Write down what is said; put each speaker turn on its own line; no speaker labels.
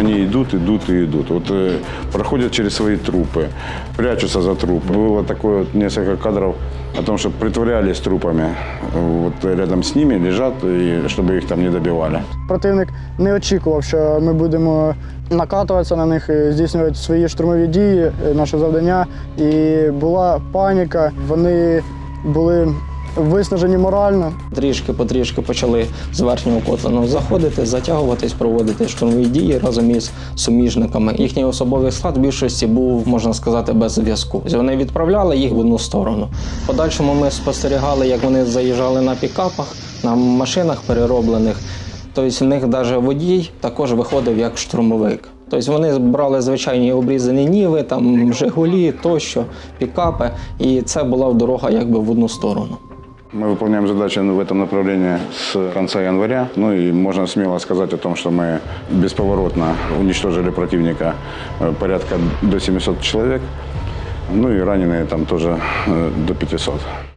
Они идут, идут и идут. Вот э, проходят через свои трупы, прячутся за трупы. Было такое вот несколько кадров о том, что притворялись трупами. Вот рядом с ними лежат, и чтобы их там не добивали.
Противник не очікував, що ми будемо накатуватися на них, і здійснювати свої штурмові дії, е, наше завдання. І була паніка. Вони були виснажені морально.
Трішки потрішки почали з верхнього котлану заходити, затягуватись, проводити штурмові дії разом із суміжниками. Їхній особовий склад в більшості був, можна сказати, без зв'язку. Вони відправляли їх в одну сторону. Подальшому ми спостерігали, як вони заїжджали на пікапах, на машинах перероблених. Тобто, в них навіть водій також виходив як штурмовик. Тобто вони брали звичайні обрізані ніви, там Жигулі тощо, пікапи, і це була дорога якби в одну сторону.
Мы выполняем задачи в этом направлении с конца января. Ну и можно смело сказать о том, что мы бесповоротно уничтожили противника э, порядка до 700 человек. Ну и раненые там тоже э, до 500.